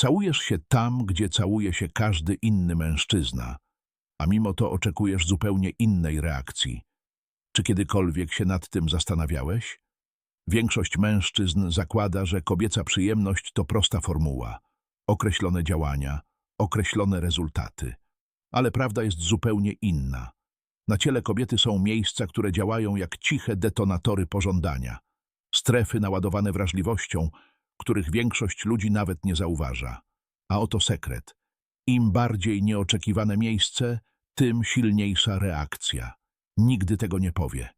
Całujesz się tam, gdzie całuje się każdy inny mężczyzna, a mimo to oczekujesz zupełnie innej reakcji. Czy kiedykolwiek się nad tym zastanawiałeś? Większość mężczyzn zakłada, że kobieca przyjemność to prosta formuła, określone działania, określone rezultaty. Ale prawda jest zupełnie inna. Na ciele kobiety są miejsca, które działają jak ciche detonatory pożądania, strefy naładowane wrażliwością, których większość ludzi nawet nie zauważa. A oto sekret. Im bardziej nieoczekiwane miejsce, tym silniejsza reakcja. Nigdy tego nie powie,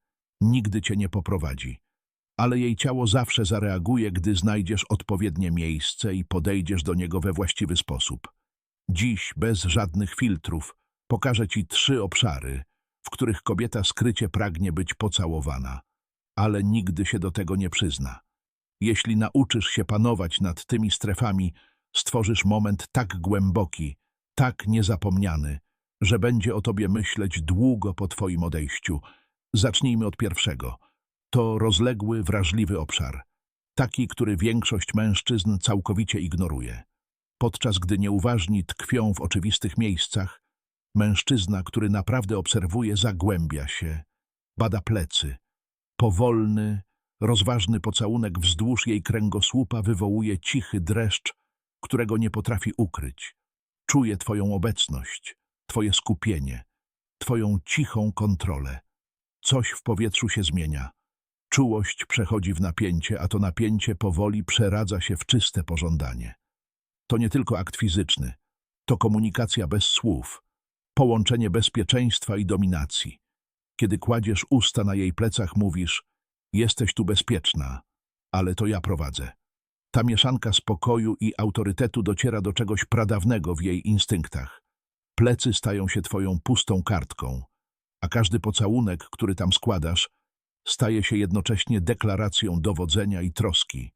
nigdy cię nie poprowadzi. Ale jej ciało zawsze zareaguje, gdy znajdziesz odpowiednie miejsce i podejdziesz do niego we właściwy sposób. Dziś, bez żadnych filtrów, pokażę ci trzy obszary, w których kobieta skrycie pragnie być pocałowana, ale nigdy się do tego nie przyzna. Jeśli nauczysz się panować nad tymi strefami, stworzysz moment tak głęboki, tak niezapomniany, że będzie o tobie myśleć długo po twoim odejściu. Zacznijmy od pierwszego. To rozległy, wrażliwy obszar. Taki, który większość mężczyzn całkowicie ignoruje. Podczas gdy nieuważni tkwią w oczywistych miejscach, mężczyzna, który naprawdę obserwuje, zagłębia się, bada plecy. Powolny, rozważny pocałunek wzdłuż jej kręgosłupa wywołuje cichy dreszcz, którego nie potrafi ukryć. Czuje twoją obecność, twoje skupienie, twoją cichą kontrolę. Coś w powietrzu się zmienia. Czułość przechodzi w napięcie, a to napięcie powoli przeradza się w czyste pożądanie. To nie tylko akt fizyczny, to komunikacja bez słów, połączenie bezpieczeństwa i dominacji. Kiedy kładziesz usta na jej plecach, mówisz jesteś tu bezpieczna, ale to ja prowadzę. Ta mieszanka spokoju i autorytetu dociera do czegoś pradawnego w jej instynktach. Plecy stają się twoją pustą kartką, a każdy pocałunek, który tam składasz, staje się jednocześnie deklaracją dowodzenia i troski.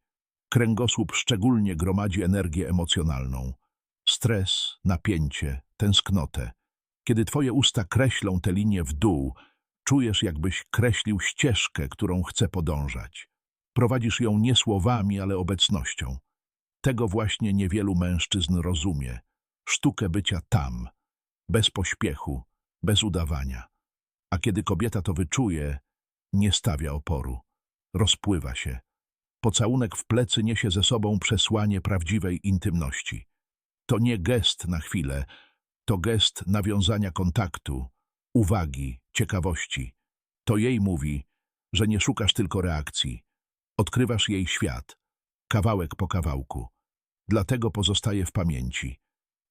Kręgosłup szczególnie gromadzi energię emocjonalną. Stres, napięcie, tęsknotę. Kiedy twoje usta kreślą te linie w dół, czujesz jakbyś kreślił ścieżkę, którą chce podążać. Prowadzisz ją nie słowami, ale obecnością. Tego właśnie niewielu mężczyzn rozumie. Sztukę bycia tam, bez pośpiechu, bez udawania. A kiedy kobieta to wyczuje, nie stawia oporu. Rozpływa się. Pocałunek w plecy niesie ze sobą przesłanie prawdziwej intymności. To nie gest na chwilę, to gest nawiązania kontaktu, uwagi, ciekawości. To jej mówi, że nie szukasz tylko reakcji. Odkrywasz jej świat, kawałek po kawałku. Dlatego pozostaje w pamięci.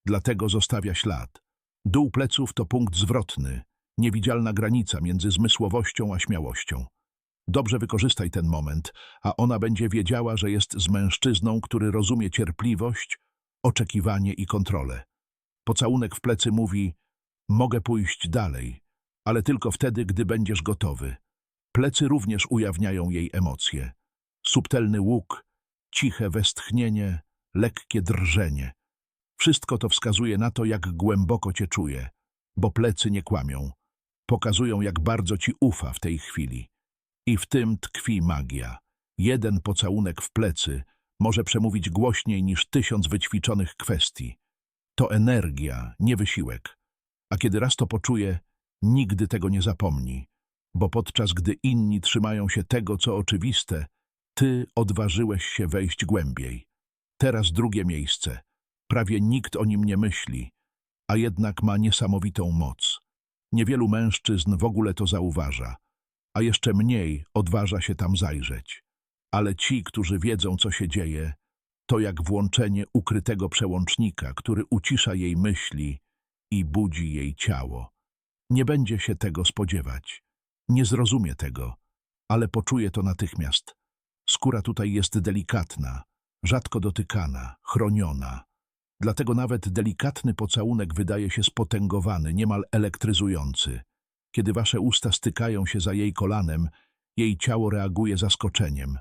Dlatego zostawia ślad. Dół pleców to punkt zwrotny, niewidzialna granica między zmysłowością a śmiałością. Dobrze wykorzystaj ten moment, a ona będzie wiedziała, że jest z mężczyzną, który rozumie cierpliwość, oczekiwanie i kontrolę. Pocałunek w plecy mówi, mogę pójść dalej, ale tylko wtedy, gdy będziesz gotowy. Plecy również ujawniają jej emocje. Subtelny łuk, ciche westchnienie, lekkie drżenie. Wszystko to wskazuje na to, jak głęboko cię czuje, bo plecy nie kłamią. Pokazują, jak bardzo ci ufa w tej chwili. I w tym tkwi magia. Jeden pocałunek w plecy może przemówić głośniej niż tysiąc wyćwiczonych kwestii. To energia, nie wysiłek. A kiedy raz to poczuje, nigdy tego nie zapomni, bo podczas gdy inni trzymają się tego, co oczywiste, ty odważyłeś się wejść głębiej. Teraz drugie miejsce. Prawie nikt o nim nie myśli, a jednak ma niesamowitą moc. Niewielu mężczyzn w ogóle to zauważa, a jeszcze mniej odważa się tam zajrzeć. Ale ci, którzy wiedzą, co się dzieje, to jak włączenie ukrytego przełącznika, który ucisza jej myśli i budzi jej ciało. Nie będzie się tego spodziewać, nie zrozumie tego, ale poczuje to natychmiast. Skóra tutaj jest delikatna, rzadko dotykana, chroniona. Dlatego nawet delikatny pocałunek wydaje się spotęgowany, niemal elektryzujący. Kiedy wasze usta stykają się za jej kolanem, jej ciało reaguje zaskoczeniem,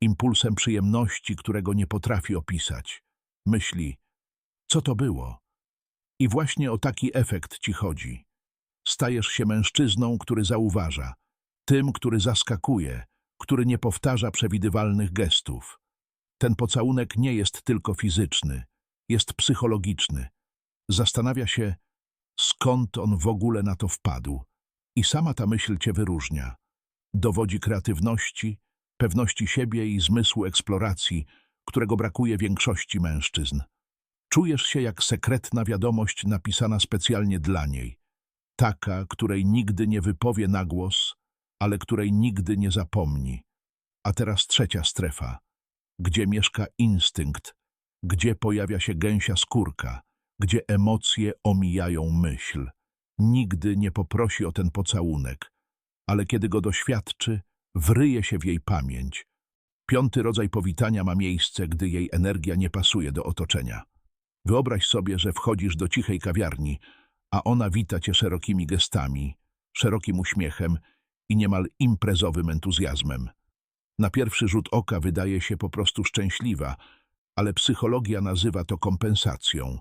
impulsem przyjemności, którego nie potrafi opisać. Myśli, co to było? I właśnie o taki efekt ci chodzi. Stajesz się mężczyzną, który zauważa, tym, który zaskakuje, który nie powtarza przewidywalnych gestów. Ten pocałunek nie jest tylko fizyczny, jest psychologiczny. Zastanawia się, skąd on w ogóle na to wpadł. I sama ta myśl cię wyróżnia. Dowodzi kreatywności, pewności siebie i zmysłu eksploracji, którego brakuje większości mężczyzn. Czujesz się jak sekretna wiadomość napisana specjalnie dla niej. Taka, której nigdy nie wypowie na głos, ale której nigdy nie zapomni. A teraz trzecia strefa, gdzie mieszka instynkt, gdzie pojawia się gęsia skórka, gdzie emocje omijają myśl. Nigdy nie poprosi o ten pocałunek, ale kiedy go doświadczy, wryje się w jej pamięć. Piąty rodzaj powitania ma miejsce, gdy jej energia nie pasuje do otoczenia. Wyobraź sobie, że wchodzisz do cichej kawiarni, a ona wita cię szerokimi gestami, szerokim uśmiechem i niemal imprezowym entuzjazmem. Na pierwszy rzut oka wydaje się po prostu szczęśliwa, ale psychologia nazywa to kompensacją.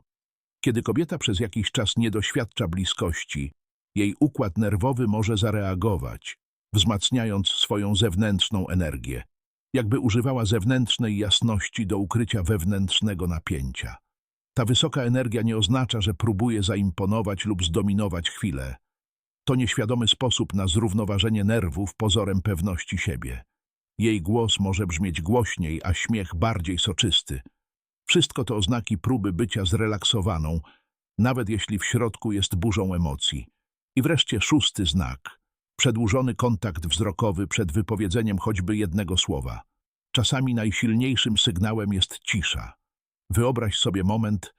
Kiedy kobieta przez jakiś czas nie doświadcza bliskości, jej układ nerwowy może zareagować, wzmacniając swoją zewnętrzną energię, jakby używała zewnętrznej jasności do ukrycia wewnętrznego napięcia. Ta wysoka energia nie oznacza, że próbuje zaimponować lub zdominować chwilę. To nieświadomy sposób na zrównoważenie nerwów pozorem pewności siebie. Jej głos może brzmieć głośniej, a śmiech bardziej soczysty. Wszystko to oznaki próby bycia zrelaksowaną, nawet jeśli w środku jest burzą emocji. I wreszcie szósty znak. Przedłużony kontakt wzrokowy przed wypowiedzeniem choćby jednego słowa. Czasami najsilniejszym sygnałem jest cisza. Wyobraź sobie moment,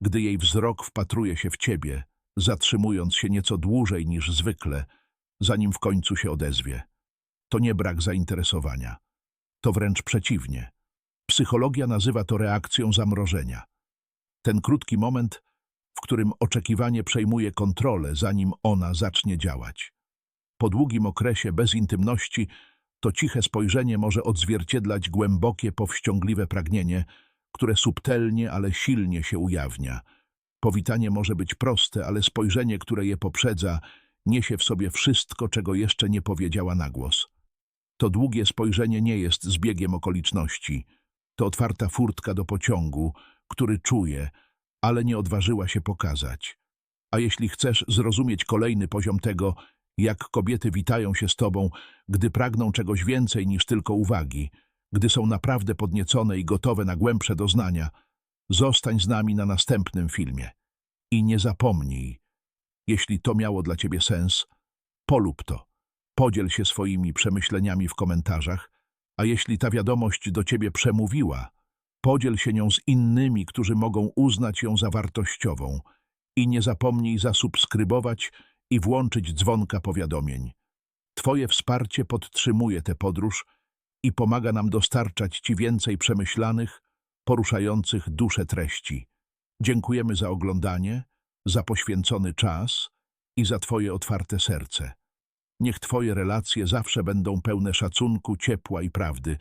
gdy jej wzrok wpatruje się w ciebie, zatrzymując się nieco dłużej niż zwykle, zanim w końcu się odezwie. To nie brak zainteresowania. To wręcz przeciwnie. Psychologia nazywa to reakcją zamrożenia. Ten krótki moment, w którym oczekiwanie przejmuje kontrolę, zanim ona zacznie działać. Po długim okresie bez intymności to ciche spojrzenie może odzwierciedlać głębokie, powściągliwe pragnienie, które subtelnie, ale silnie się ujawnia. Powitanie może być proste, ale spojrzenie, które je poprzedza, niesie w sobie wszystko, czego jeszcze nie powiedziała na głos. To długie spojrzenie nie jest zbiegiem okoliczności. To otwarta furtka do pociągu, który czuje, ale nie odważyła się pokazać. A jeśli chcesz zrozumieć kolejny poziom tego, jak kobiety witają się z tobą, gdy pragną czegoś więcej niż tylko uwagi, gdy są naprawdę podniecone i gotowe na głębsze doznania, zostań z nami na następnym filmie. I nie zapomnij, jeśli to miało dla ciebie sens, polub to. Podziel się swoimi przemyśleniami w komentarzach, a jeśli ta wiadomość do ciebie przemówiła, podziel się nią z innymi, którzy mogą uznać ją za wartościową. I nie zapomnij zasubskrybować i włączyć dzwonka powiadomień. Twoje wsparcie podtrzymuje tę podróż i pomaga nam dostarczać Ci więcej przemyślanych, poruszających duszę treści. Dziękujemy za oglądanie, za poświęcony czas i za Twoje otwarte serce. Niech Twoje relacje zawsze będą pełne szacunku, ciepła i prawdy,